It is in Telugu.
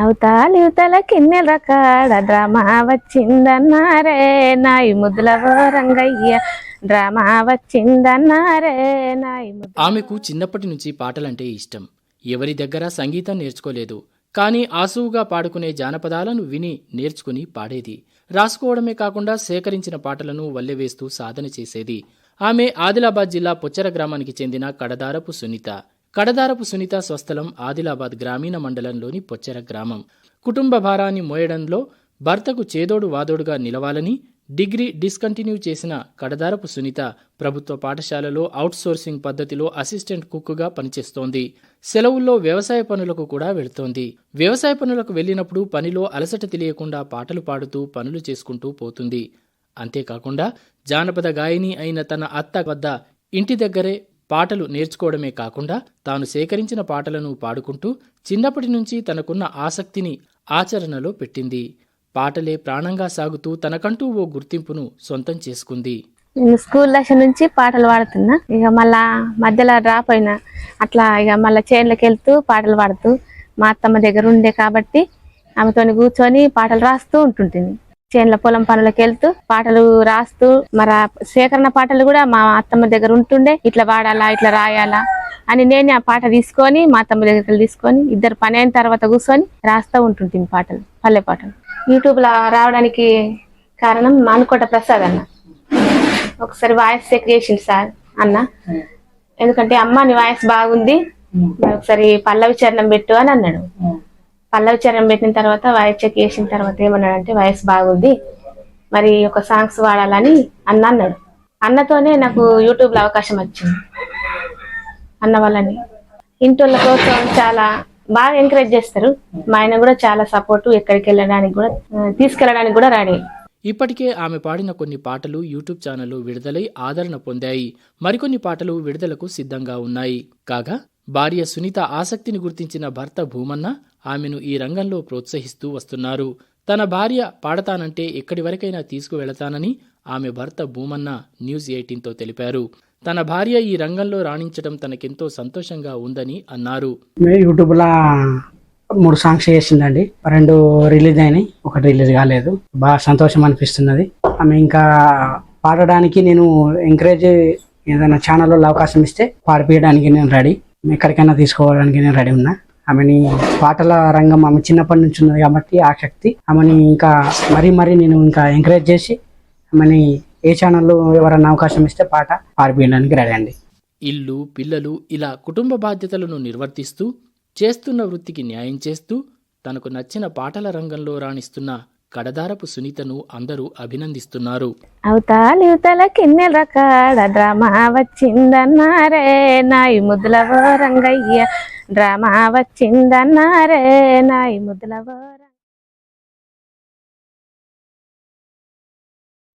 అవతాలి కిన్నెల కాడ డ్రామా వచ్చిందన్నారే నాయి ముద్దులవో రంగయ్య డ్రామా వచ్చిందన్నారే నాయి ఆమెకు చిన్నప్పటి నుంచి పాటలంటే ఇష్టం. ఎవరి దగ్గర సంగీతం నేర్చుకోలేదు కానీ ఆసువుగా పాడుకునే జానపదాలను విని నేర్చుకుని పాడేది. రాసుకోవడమే కాకుండా సేకరించిన పాటలను వల్లెవేస్తూ సాధన చేసేది. ఆమె ఆదిలాబాద్ జిల్లా పొచ్చర గ్రామానికి చెందిన కడదారపు సునీత. కడదారపు సునీత స్వస్థలం ఆదిలాబాద్ గ్రామీణ మండలంలోని పొచ్చెర గ్రామం. కుటుంబ భారాన్ని మోయడంలో భర్తకు చేదోడు వాదోడుగా నిలవాలని డిగ్రీ డిస్కంటిన్యూ చేసిన కడదారపు సునీత ప్రభుత్వ పాఠశాలలో అవుట్సోర్సింగ్ పద్ధతిలో అసిస్టెంట్ కుక్కుగా పనిచేస్తోంది. సెలవుల్లో వ్యవసాయ పనులకు కూడా వెళుతోంది. వ్యవసాయ పనులకు వెళ్ళినప్పుడు పనిలో అలసట తెలియకుండా పాటలు పాడుతూ పనులు చేసుకుంటూ పోతుంది. అంతేకాకుండా జానపద గాయని అయిన తన అత్త వద్ద ఇంటి దగ్గరే పాటలు నేర్చుకోవడమే కాకుండా తాను సేకరించిన పాటలను పాడుకుంటూ చిన్నప్పటి నుంచి తనకున్న ఆసక్తిని ఆచరణలో పెట్టింది. పాటలే ప్రాణంగా సాగుతూ తనకంటూ ఓ గుర్తింపును సొంతం చేసుకుంది. స్కూల్ దశ నుంచి పాటలు పాడుతున్నా. ఇక మళ్ళా మధ్యలో డ్రాప్ అయినా అట్లా ఇక మళ్ళా చేన్లకి వెళ్తూ పాటలు పాడుతూ మా అత్తమ్మ దగ్గర ఉండే కాబట్టి ఆమెతో కూర్చొని పాటలు రాస్తూ ఉంటుంటుంది చేనుల పొలం పనులకు వెళ్తూ పాటలు రాస్తూ మరి సేకరణ పాటలు కూడా మా అత్తమ్మ దగ్గర ఉంటుండే. ఇట్లా పాడాలా ఇట్లా రాయాలా అని నేను ఆ పాట తీసుకొని మా అత్తమ్మ దగ్గరికి వెళ్ళి తీసుకొని ఇద్దరు పని అయిన తర్వాత కూర్చొని రాస్తూ ఉంటుంటుంది పాటలు పల్లె పాటలు. యూట్యూబ్లో రావడానికి కారణం మానుకోట ప్రసాద్ అన్న. ఒకసారి వాయిస్ చెక్ చేసిండు సార్ అన్న. ఎందుకంటే అమ్మ నీ వాయిస్ బాగుంది ఒకసారి పల్లవి చరణం పెట్టు అని అన్నాడు. పల్లవి చరణం పెట్టిన తర్వాత వాయిస్ చెక్ చేసిన తర్వాత ఏమన్నాడంటే వాయిస్ బాగుంది. మరి ఒక సాంగ్స్ వాడాలని అన్న అన్నాడు. అన్నతోనే నాకు యూట్యూబ్లో అవకాశం వచ్చింది. అన్న వాళ్ళని ఇంటోళ్ళ కోసం చాలా బాగా ఎంకరేజ్ చేస్తారు. మా ఆయన కూడా చాలా సపోర్ట్ ఎక్కడికి వెళ్ళడానికి కూడా తీసుకెళ్ళడానికి కూడా రెడీ ఇప్పటికే ఆమె పాడిన కొన్ని పాటలు యూట్యూబ్ ఛానల్లో విడుదలై ఆదరణ పొందాయి. మరికొన్ని పాటలు విడుదలకు సిద్ధంగా ఉన్నాయి. కాగా భార్య సునీత ఆసక్తిని గుర్తించిన భర్త భూమన్న ఆమెను ఈ రంగంలో ప్రోత్సహిస్తూ వస్తున్నారు. తన భార్య పాడతానంటే ఎక్కడి వరకైనా తీసుకువెళతానని ఆమె భర్త భూమన్న న్యూస్ ఎయిటీన్తో తెలిపారు. తన భార్య ఈ రంగంలో రాణించడం తనకెంతో సంతోషంగా ఉందని అన్నారు. యూట్యూబ్లా యూట్యూబ్లో మూడు సాంగ్స్ చేసిందండి. రెండు రిలీజ్ అయినాయి ఒకటి రిలీజ్ కాలేదు. బాగా సంతోషం అనిపిస్తున్నది. ఆమె ఇంకా పాడడానికి నేను ఎంకరేజ్ ఏదైనా ఛానల్లో అవకాశం ఇస్తే పాడిపించడానికి నేను రెడీ. ఎక్కడికైనా తీసుకోవడానికి నేను రెడీ ఉన్నా. ఆమెని పాటల రంగం ఆమె చిన్నప్పటి నుంచి ఉన్నది కాబట్టి ఆసక్తి ఆమెని ఇంకా మరీ మరీ నేను ఇంకా ఎంకరేజ్ చేసి ఆమెని ఏ ఛానల్లో ఎవరైనా అవకాశం ఇస్తే పాట పాడిపించడానికి రెడీ అండి. ఇల్లు పిల్లలు ఇలా కుటుంబ బాధ్యతలను నిర్వర్తిస్తూ చేస్తున్న వృత్తికి న్యాయం చేస్తూ తనకు నచ్చిన పాటల రంగంలో రాణిస్తున్న కడదారపు సునీతను అందరూ అభినందిస్తున్నారు. అవతాలివతల కిన్నెల కాడ డ్రామా వచ్చిందన్నారే నాయి ముద్దుల రంగయ్య. డ్రామా వచ్చిందన్నారే నాయి ముద్దుల